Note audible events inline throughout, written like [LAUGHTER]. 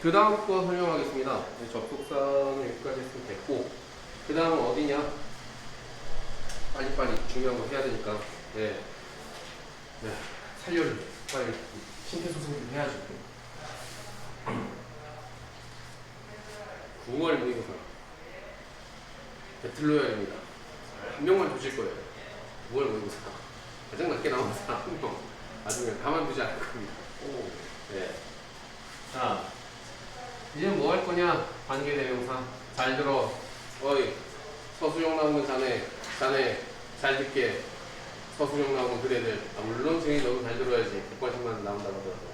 그 다음 거 설명하겠습니다. 이제 접속사는 여기까지 했으면 됐고, 그 다음은 어디냐? 빨리빨리 중요한 거 해야 되니까. 네. 네. 살려줘. 빨리. 심폐소생술 해야죠. 9월 모의고사. 배틀로야 됩니다. 한 명만 주실 거예요. 9월 모의고사. 가장 낮게 나온 사람 한 명. 나중에 가만두지 않을 겁니다. 오. 네. 자, 이제 뭐 할 거냐? 관계대명사. 잘 들어. 어이, 서수영 나오는 자네, 자네, 잘 듣게. 서수영 나오는 그대들. 아, 물론 증인 너도 잘 들어야지. 객관식만 나온다고 하더라도.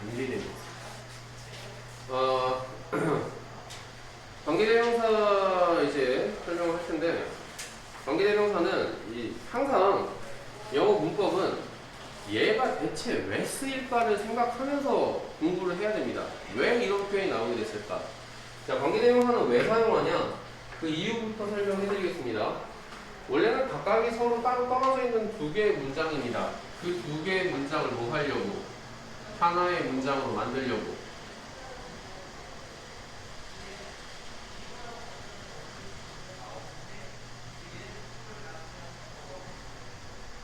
관계대명사. 어, 관계대명사 이제 설명을 할 텐데, 관계대명사는 이 항상 영어 문법은 얘가 대체 왜 쓰일까를 생각하면서 공부를 해야 됩니다. 왜 이런 표현이 나오게 됐을까? 자, 관계대명사는 왜 사용하냐? 그 이유부터 설명해 드리겠습니다. 원래는 각각이 서로 따로 떨어져 있는 두 개의 문장입니다. 그 두 개의 문장을 뭐 하려고? 하나의 문장으로 만들려고.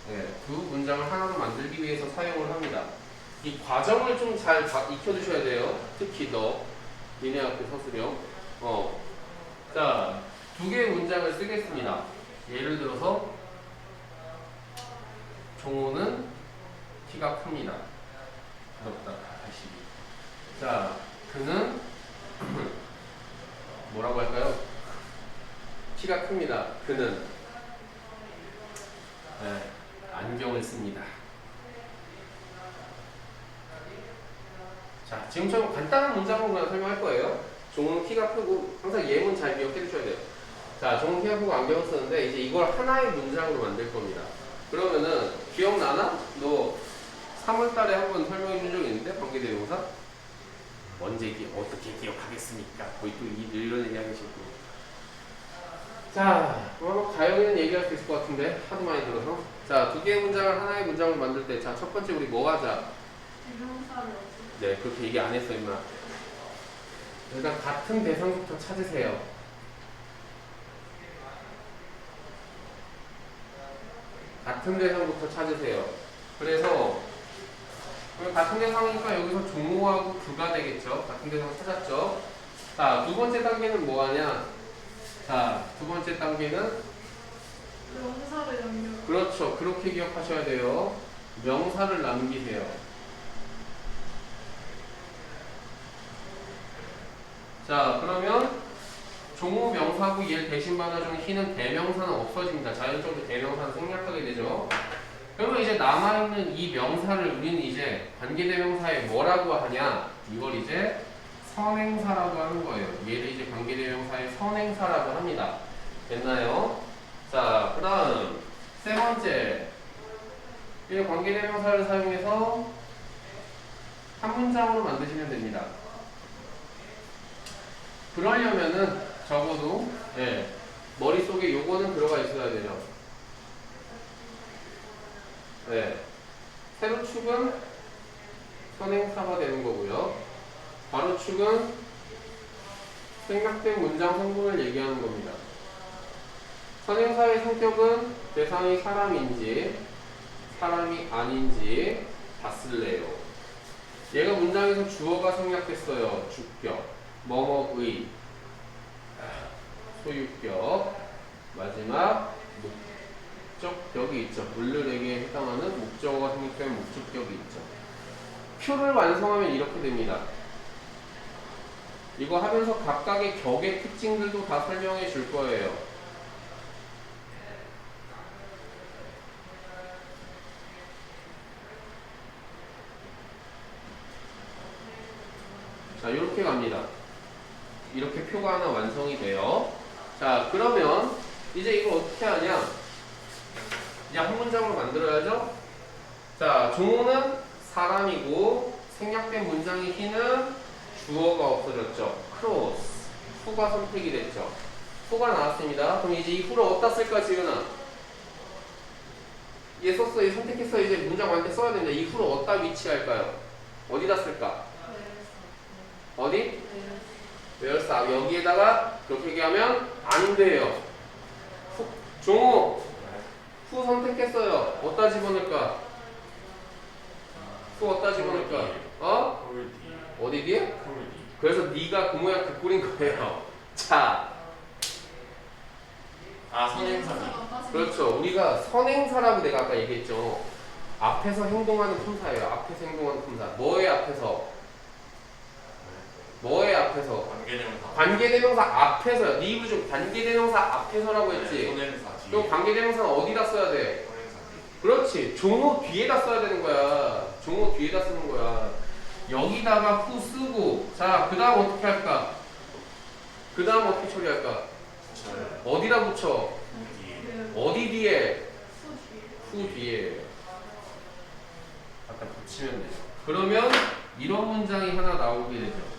네, 두 문장을 하나로 만들기 위해서 사용을 합니다. 이 과정을 좀 잘 익혀두셔야 돼요. 특히 너, 니네 앞에 서술형. 어. 자, 두 개의 문장을 쓰겠습니다. 예를 들어서, 종호는 키가 큽니다. 부럽다. 다시. 자, 그는 [CLEARS THROAT] 뭐라고 할까요? 키가 큽니다. 그는 네, 안경을 씁니다. 자, 지금처럼 간단한 문장으로 그냥 설명할 거예요. 종은 키가 크고 항상 예문 잘 기억해 두셔야 돼요. 자, 종은 키가 크고 안경을 쓰는데 이제 이걸 하나의 문장으로 만들 겁니다. 그러면은 기억나나? 너 3월달에 한 번 설명해 준적 있는데 관계대명사? 언제 기 어떻게 기억하겠습니까? 거의 또이 이런 얘기 하기 싫고. 자, 어, 가영이는 얘기할 수 있을 것 같은데 하도 많이 들어서. 자, 두 개의 문장을 하나의 문장으로 만들 때, 자, 첫 번째 우리 뭐 하자? 네, 그렇게 얘기 안 했어, 임마. 일단 같은 대상부터 찾으세요. 같은 대상부터 찾으세요. 그래서 같은 대상이니까 여기서 종호하고 그가 되겠죠. 같은 대상 찾았죠. 자, 두 번째 단계는 뭐 하냐? 자, 두 번째 단계는 명사를 연결 그렇죠. 그렇게 기억하셔야 돼요. 명사를 남기세요. 자, 그러면 종호 명사고 얘를 대신 받아주는 희는 대명사는 없어집니다. 자연적으로 대명사는 생략하게 되죠. 그러면 이제 남아있는 이 명사를 우리는 이제 관계대명사에 뭐라고 하냐? 이걸 이제 선행사라고 하는 거예요. 얘를 이제 관계대명사의 선행사라고 합니다. 됐나요? 자, 그 다음 세 번째 이 관계대명사를 사용해서 한 문장으로 만드시면 됩니다. 그러려면은 적어도 예, 머릿속에 요거는 들어가 있어야 돼요. 네. 세로축은 선행사가 되는 거고요. 가로축은 생략된 문장 성분을 얘기하는 겁니다. 선행사의 성격은 대상이 사람인지 사람이 아닌지 봤을래요. 얘가 문장에서 주어가 생략됐어요. 주격, 뭐뭐의, 소유격, 마지막 목적격이 있죠. 물르에게 해당하는 목적어가 생략된 목적격이 있죠. 표를 완성하면 이렇게 됩니다. 이거 하면서 각각의 격의 특징들도 다 설명해 줄 거예요. 자, 이렇게 갑니다. 이렇게 표가 하나 완성이 돼요. 자, 그러면 이제 이걸 어떻게 하냐? 이제 한 문장으로 만들어야죠. 자, 종호는 사람이고 생략된 문장의 희는 주어가 없어졌죠. 크로스. 후가 선택이 됐죠. 후가 나왔습니다. 그럼 이제 이 후를 어디다 쓸까, 지은아? 얘 썼어, 얘 선택했어. 이제 문장 완때 써야 됩니다. 이 후로 어디다 위치할까요? 어디다 쓸까? 어디? 웨얼스 아, 여기에다가 그렇게 얘기하면 안 돼요. 후, 종호 후 선택했어요. 어디다 집어넣을까? 후 어디다 집어넣을까? 어? 어디 뒤에? 그래서 네가 그 모양 그 꼴인 거예요. [LAUGHS] 자, 아 선행사 그렇죠. 우리가 선행사라고 내가 아까 얘기했죠. 앞에서 행동하는 품사예요. 앞에서 행동하는 품사. 뭐의 앞에서? 뭐의 앞에서? 관계대명사 관계대명사 앞에서요. 네좀 관계대명사 앞에서라고 네, 했지. 뒤에 그럼 관계대명사는 어디다 써야 돼? 그렇지. 종호 뒤에다 써야 되는 거야. 종호 뒤에다 쓰는 거야. 여기다가 후 쓰고. 자, 그 다음 어떻게 할까? 그 다음 어떻게 처리할까? 어디다 붙여? 뒤에 어디 뒤에? 후 뒤에. 아까 붙이면 되죠. 그러면 이런 문장이 하나 나오게 되죠.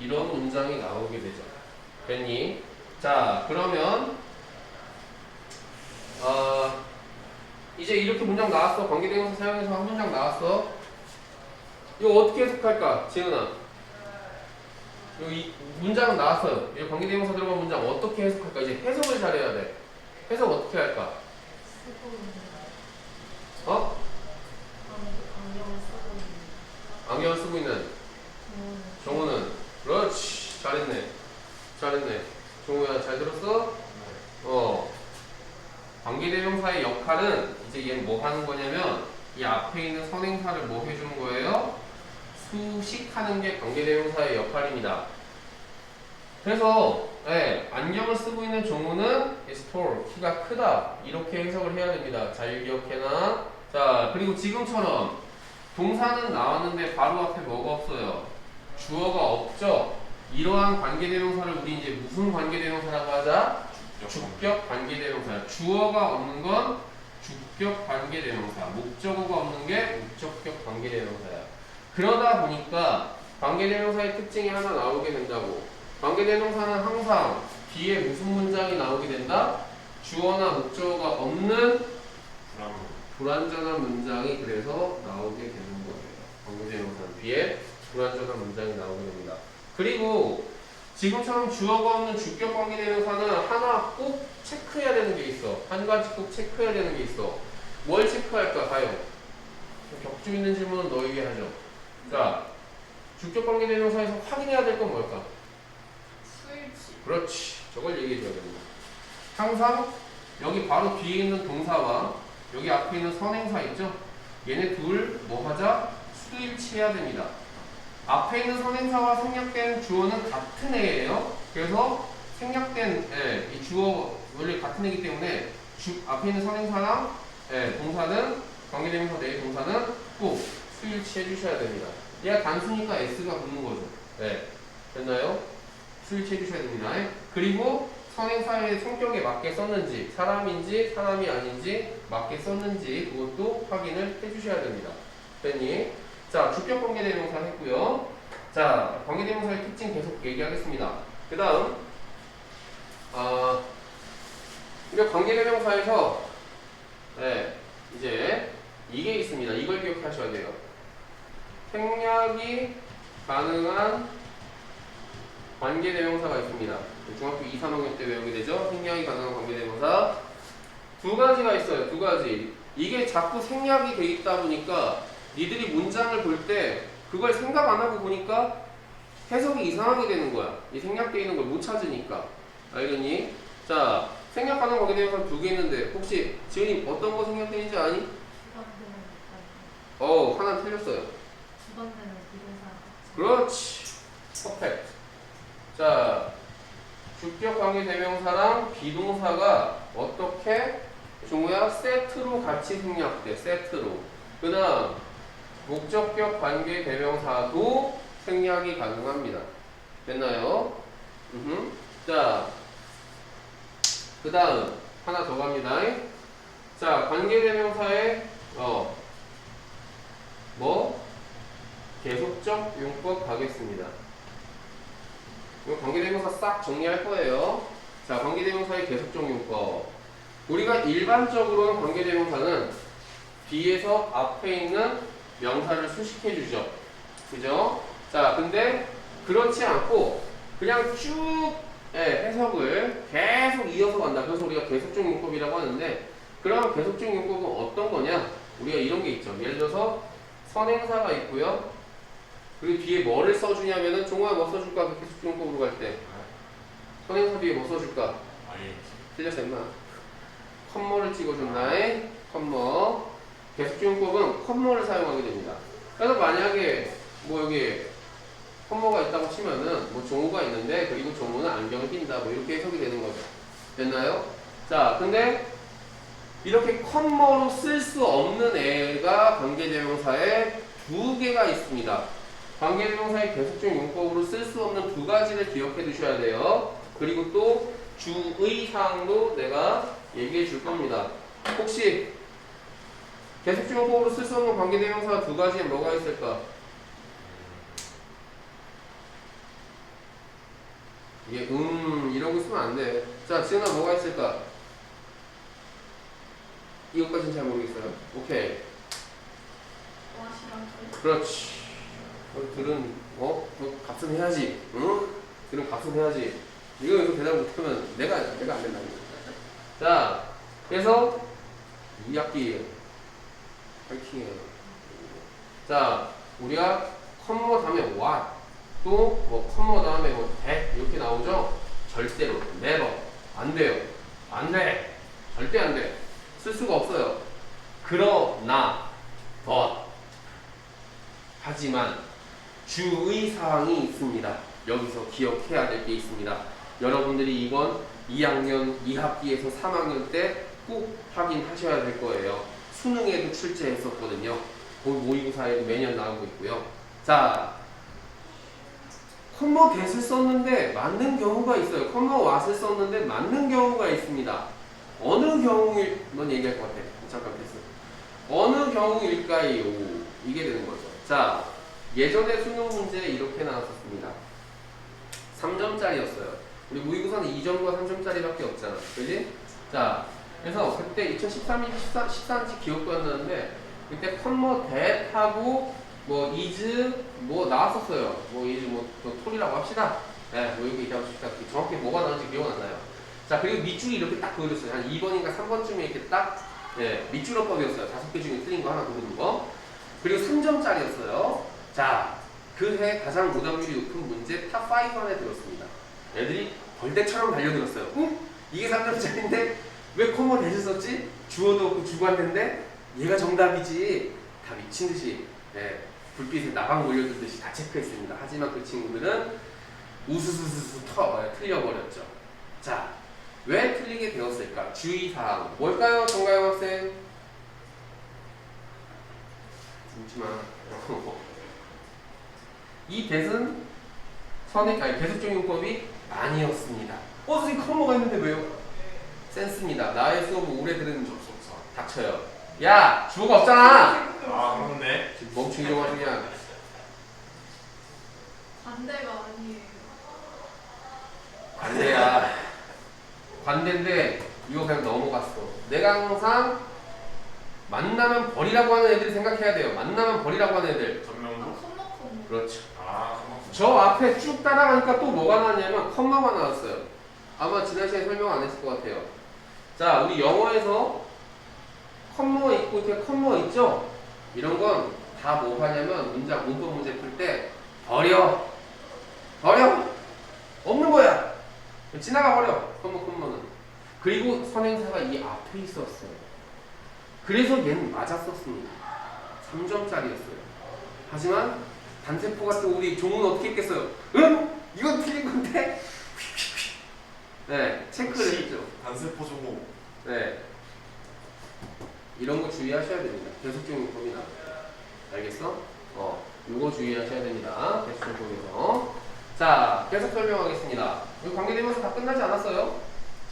이런 문장이 나오게 되죠. 됐니? 자, 그러면 어, 이제 이렇게 문장 나왔어. 관계대명사 사용해서 한 문장 나왔어. 이거 어떻게 해석할까? 지은아. 여기 문장은 나왔어요. 이 관계대명사 들어간 문장 어떻게 해석할까? 이제 해석을 잘해야 돼. 해석 어떻게 할까? 어? 안경을 쓰고 있는 정우는 그렇지 잘했네 잘했네 정우야 잘 들었어? 어 관계대명사의 역할은 이제 얘는 뭐 하는 거냐면 이 앞에 있는 선행사를 뭐 해주는 거예요? 수식하는 게 관계대명사의 역할입니다. 그래서 예, 안경을 쓰고 있는 종우는 tall, 키가 크다 이렇게 해석을 해야 됩니다. 잘 기억해놔. 자 그리고 지금처럼 동사는 나왔는데 바로 앞에 뭐가 없어요? 주어가 없죠. 이러한 관계대명사를 우리 이제 무슨 관계대명사라고 하자? 주격 관계대명사. 주어가 없는 건 주격 관계대명사. 목적어가 없는 게 목적격 관계대명사야. 그러다 보니까 관계대명사의 특징이 하나 나오게 된다고. 관계대명사는 항상 뒤에 무슨 문장이 나오게 된다? 주어나 목적어가 없는 불안 불완전한 문장이 그래서 나오게 되는 거예요. 관계대명사는 뒤에 불완전한 문장이 나오게 됩니다. 그리고 지금처럼 주어가 없는 주격 관계대명사는 하나 꼭 체크해야 되는 게 있어. 한 가지 꼭 체크해야 되는 게 있어. 뭘 체크할까? 과연 격주 있는 질문은 너에게 하죠. 자, 주격 관계대명사에서 확인해야 될 건 뭘까? 수일치 그렇지. 저걸 얘기해 줘야 됩니다. 항상 여기 바로 뒤에 있는 동사와 여기 앞에 있는 선행사 있죠? 얘네 둘 뭐 하자? 수일치해야 됩니다. 앞에 있는 선행사와 생략된 주어는 같은 애예요. 그래서 생략된 애, 이 주어 원래 같은 애기 때문에 주, 앞에 있는 선행사랑 예, 동사는 관계대명사 내의 동사는 꼭 수일치해 주셔야 됩니다. 얘가 단수니까 s가 붙는 거죠. 네. 됐나요? 수일치해 주셔야 됩니다. 그리고 선행사의 성격에 맞게 썼는지 사람인지 사람이 아닌지 맞게 썼는지 그것도 확인을 해주셔야 됩니다. 됐니? 자 주격 관계대명사 했고요. 자 관계대명사의 특징 계속 얘기하겠습니다. 그 다음 아 우리가 관계대명사에서 네, 이제 이게 있습니다. 이걸 기억하셔야 돼요. 생략이 가능한 관계대명사가 있습니다. 중학교 2, 3학년 때 외우게 되죠. 생략이 가능한 관계대명사 두 가지가 있어요. 두 가지. 이게 자꾸 생략이 돼 있다 보니까 니들이 문장을 볼 때 그걸 생각 안 하고 보니까 해석이 이상하게 되는 거야. 이 생략돼 있는 걸 못 찾으니까. 알겠니? 자, 생략 가능한 관계대명사 두개 있는데 혹시 지은이 어떤 거 생략돼 있는지 아니? 어, 하나 틀렸어요. 그렇지. 퍼펙트. 자, 주격 관계 대명사랑 비동사가 어떻게 종우야 세트로 같이 생략돼. 세트로. 그다음 목적격 관계 대명사도 생략이 가능합니다. 됐나요? 음흠. 자, 그 다음 하나 더 갑니다. 자, 관계 대명사의 어 뭐? 계속적 용법 가겠습니다. 이거 관계대명사 싹 정리할 거예요. 자, 관계대명사의 계속적 용법. 우리가 일반적으로는 관계대명사는 뒤에서 앞에 있는 명사를 수식해 주죠. 그죠? 자, 근데 그렇지 않고 그냥 쭉 예, 해석을 계속 이어서 간다. 그래서 우리가 계속적 용법이라고 하는데 그러면 계속적 용법은 어떤 거냐? 우리가 이런 게 있죠. 예를 들어서 선행사가 있고요. 그리고 뒤에 뭐를 써주냐면은 종호야 뭐 써줄까? 그 계속적 용법으로 갈 때. 선행사 뒤에 뭐 써줄까? 아니 틀렸어 임마 컴머를 찍어준다에 컴머 계속지용법은 컴머를 사용하게 됩니다 그래서 만약에 뭐 여기 컴머가 있다고 치면은 뭐 종우가 있는데 그리고 종우는 안경을 낀다 뭐 이렇게 해석이 되는 거죠 됐나요? 자 근데 이렇게 컴머로 쓸 수 없는 애가 관계대명사에 두 개가 있습니다 관계대명사의 계속적 용법으로 쓸 수 없는 두 가지를 기억해 두셔야 돼요 그리고 또 주의 사항도 내가 얘기해 줄 겁니다. 혹시 계속적용법으로 쓸 수 없는 관계대명사 두 가지에 뭐가 있을까? 이게 음 이러고 있으면 안 돼. 자, 지은아 뭐가 있을까? 이것까지는 잘 모르겠어요. 오케이. 그 그렇지. 어, 들은 어? 그 값은 해야지. 응? 들은 값은 해야지. 이거 이거 대답 못하면 내가 내가 안 된다는 거야. 자, 그래서 2학기 파이팅이에요. 자, 우리가 컴머 다음에 what 또뭐 컴머 다음에 뭐 that 이렇게 나오죠? 절대로 never 안 돼요. 안 돼. 절대 안 돼. 쓸 수가 없어요. 그러나 but 하지만 주의 사항이 있습니다. 여기서 기억해야 될 게 있습니다. 여러분들이 이건 2학년 2학기에서 3학년 때 꼭 확인하셔야 될 거예요. 수능에도 출제했었거든요. 모- 모의고사에도 매년 나오고 있고요. 자, 컴머 get을 썼는데 맞는 경우가 있어요. 컴머 what을 썼는데 맞는 경우가 있습니다. 어느 경우일, 넌 얘기할 것 같아. 잠깐 패스. 어느 경우일까요? 이게 되는 거죠. 자, 예전에 수능 문제 이렇게 나왔었습니다. 3점짜리였어요. 우리 모의고사는 2점과 3점짜리밖에 없잖아. 그지? 자, 그래서 그때 2013인지 14, 14인지 기억도 안 나는데 그때 컴머 대하고 뭐 이즈 뭐 나왔었어요. 뭐 이즈 뭐, 뭐 톨이라고 합시다. 네, 뭐 여기 있다고 합시다. 정확히 뭐가 나왔는지 기억 안 나요. 자, 그리고 밑줄이 이렇게 딱 보여줬어요. 한 2번인가 3번쯤에 이렇게 딱 예, 밑줄어법이었어요. 다섯 개 중에 틀린 거 하나 고르는 거. 그리고 3점짜리였어요. 자, 그 해 가장 오답률이 높은 문제 탑5 안에 들었습니다. 애들이 벌떼처럼 달려들었어요. 응? 이게 3점짜리인데 왜 커머 대신 썼지? 주어도 없고 주관인데 얘가 정답이지. 다 미친 듯이 예, 불빛에 나방 몰려들듯이 다 체크했습니다. 하지만 그 친구들은 우수수수수 터 예, 틀려버렸죠. 자, 왜 틀리게 되었을까? 주의사항 뭘까요, 정가영 학생? 웃지마. [LAUGHS] 이 대은 선행 아니 계속적 용법이 아니었습니다. 어 선생님 컴머가 있는데 왜요? 센스입니다. 나의 수업을 오래 들은 닥쳐요. 야 주어가 없잖아. 아 그렇네 지금 멈추기 좀 하냐? 반대가 아니에요. 관대야. 관대인데 이거 그냥 넘어갔어. 내가 항상 만나면 버리라고 하는 애들이 생각해야 돼요. 만나면 버리라고 하는 애들. 아 전명도. 그렇죠. 아 그렇구나 저 앞에 쭉 따라가니까 또 뭐가 나왔냐면 컴마가 나왔어요. 아마 지난 시간에 설명 안 했을 것 같아요. 자, 우리 영어에서 컴마 있고 이렇게 컴마 있죠? 이런 건 다 뭐 하냐면 문장 문법 문제 풀 때 버려, 버려, 없는 거야. 지나가 버려. 컴마 컴마는. 그리고 선행사가 이 앞에 있었어요. 그래서 얘는 맞았었습니다. 3점짜리였어요. 하지만 단세포 같은 우리 종은 어떻게 했겠어요? 응? 이건 틀린 건데? 네, 체크를 역시. 했죠. 단세포 종목 네. 이런 거 주의하셔야 됩니다. 계속적 용법이 나. 알겠어? 어, 이거 주의하셔야 됩니다. 계속적 용법에서. 자, 계속 설명하겠습니다. 이 관계대명사 다 끝나지 않았어요?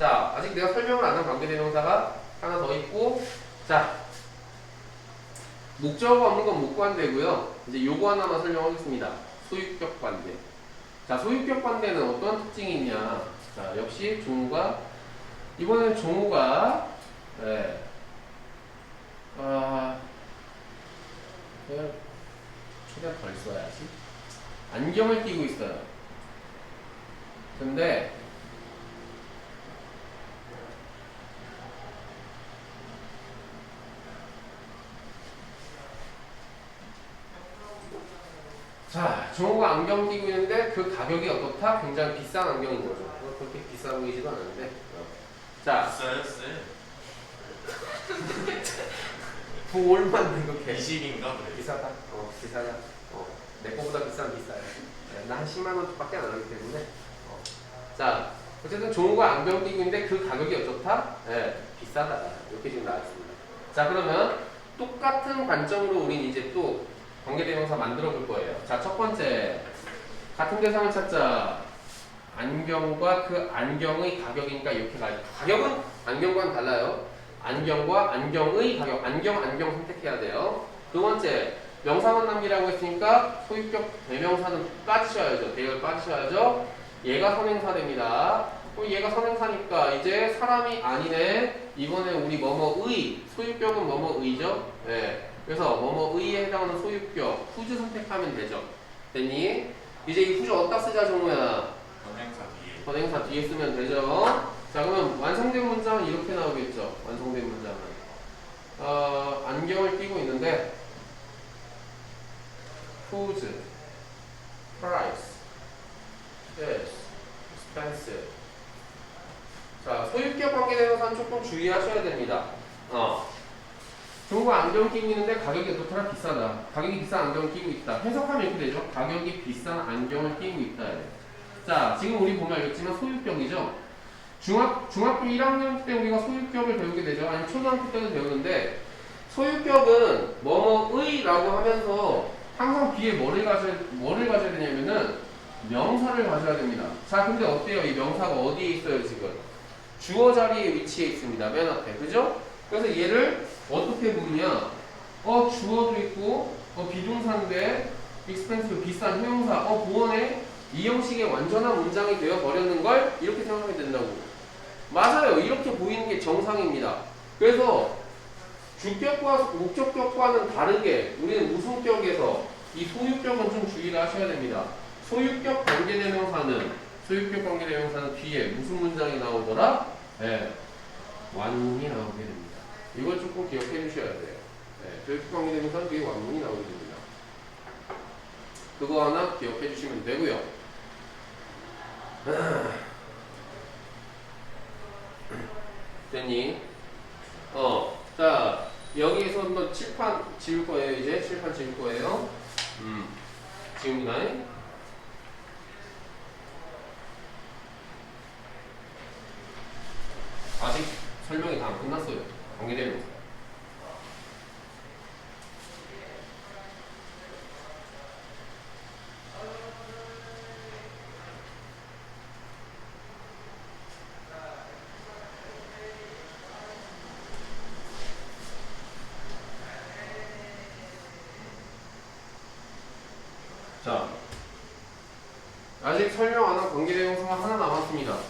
자, 아직 내가 설명을 안 한 관계대명사가 하나 더 있고, 자, 목적어 없는 건못 관대고요. 이제 요거 하나만 설명하겠습니다. 소유격 관대. 자, 소유격 관대는 어떤 특징이 있냐? 자, 역시 종우가 이번엔 종우가 네. 아, 최대한 덜 써야지. 안경을 끼고 있어요. 근데 자, 종우가 안경 끼고 있는데 그 가격이 어떻다? 굉장히 비싼 안경인 거죠. 어, 그렇게 비싸 보이지도 않은데. 어. 자, 비싸요 쌤? 부올만 등급해. 20인가 그래 비싸다. 어, 비싸다. 어, 내 거보다 비싸면 비싸요. 네, 나한 10만 원밖에 안 하기 때문에. 어. 자, 어쨌든 종우가 안경 끼고 있는데 그 가격이 어떻다? 네, 비싸다. 이렇게 지금 나왔습니다. 자, 그러면 똑같은 관점으로 우린 이제 또 관계대명사 만들어 볼 거예요. 자, 첫 번째. 같은 대상을 찾자. 안경과 그 안경의 가격이니까 이렇게 가요. 가격은 안경과는 달라요. 안경과 안경의 가격. 안경, 안경 선택해야 돼요. 두 번째. 명사만 남기라고 했으니까 소유격 대명사는 빠지셔야죠. 대열 빠지셔야죠. 얘가 선행사 됩니다. 그럼 얘가 선행사니까 이제 사람이 아니네. 이번에 우리 뭐뭐의 소유격은 뭐뭐의죠. 네. 그래서 뭐뭐의에 해당하는 소유격 후즈 선택하면 되죠. 됐니? 이제 이 후즈 어디다 쓰자 정우야? 전행사 뒤에 선행사 뒤에 쓰면 되죠. 자 그러면 완성된 문장은 이렇게 나오겠죠. 완성된 문장은 어, 안경을 끼고 있는데 whose price is expensive. 자 소유격 관계 대명사는 조금 주의하셔야 됩니다. 안경 끼고 있는데 가격이 어떻더라 비싸다. 가격이 비싼 안경을 끼고 있다. 해석하면 이렇게 되죠. 가격이 비싼 안경을 끼고 있다. 자, 지금 우리 보면 알겠지만 소유격이죠. 중학, 중학교 1학년 때 우리가 소유격을 배우게 되죠. 아니면 초등학교 때도 배우는데 소유격은 뭐뭐의라고 하면서 항상 뒤에 뭐를 가져야, 뭐를 가져야 되냐면은 명사를 가져야 됩니다. 자, 근데 어때요? 이 명사가 어디에 있어요, 지금? 주어 자리에 위치해 있습니다. 맨 앞에. 그죠? 그래서 얘를 어떻게 부르냐? 어, 주어도 있고, 어, 비동사인데, expensive, 비싼 형용사, 어, 보원에 이 형식의 완전한 문장이 되어 버렸는 걸 이렇게 생각하면 된다고. 맞아요. 이렇게 보이는 게 정상입니다. 그래서 주격과 목적격과는 다르게 우리는 무슨격에서 이 소유격은 좀 주의를 하셔야 됩니다. 소유격 관계대명사는 소유격 관계대명사는 뒤에 무슨 문장이 나오더라? 네. 완문이 나오게 됩니다. 이걸 조금 기억해 주셔야 돼요. 네. 소유격 관계대명사는 뒤에 완문이 나오게 됩니다. 그거 하나 기억해 주시면 되고요. [CLEARS THROAT] 됐니? 어, 자, 여기에서 한번 칠판 지울 거예요, 이제. 칠판 지울 거예요. 음, 지웁니다. 아직 설명이 다 안 끝났어요. 관계대명사. 자, 아직 설명 안한 관계대명사가 하나 남았습니다.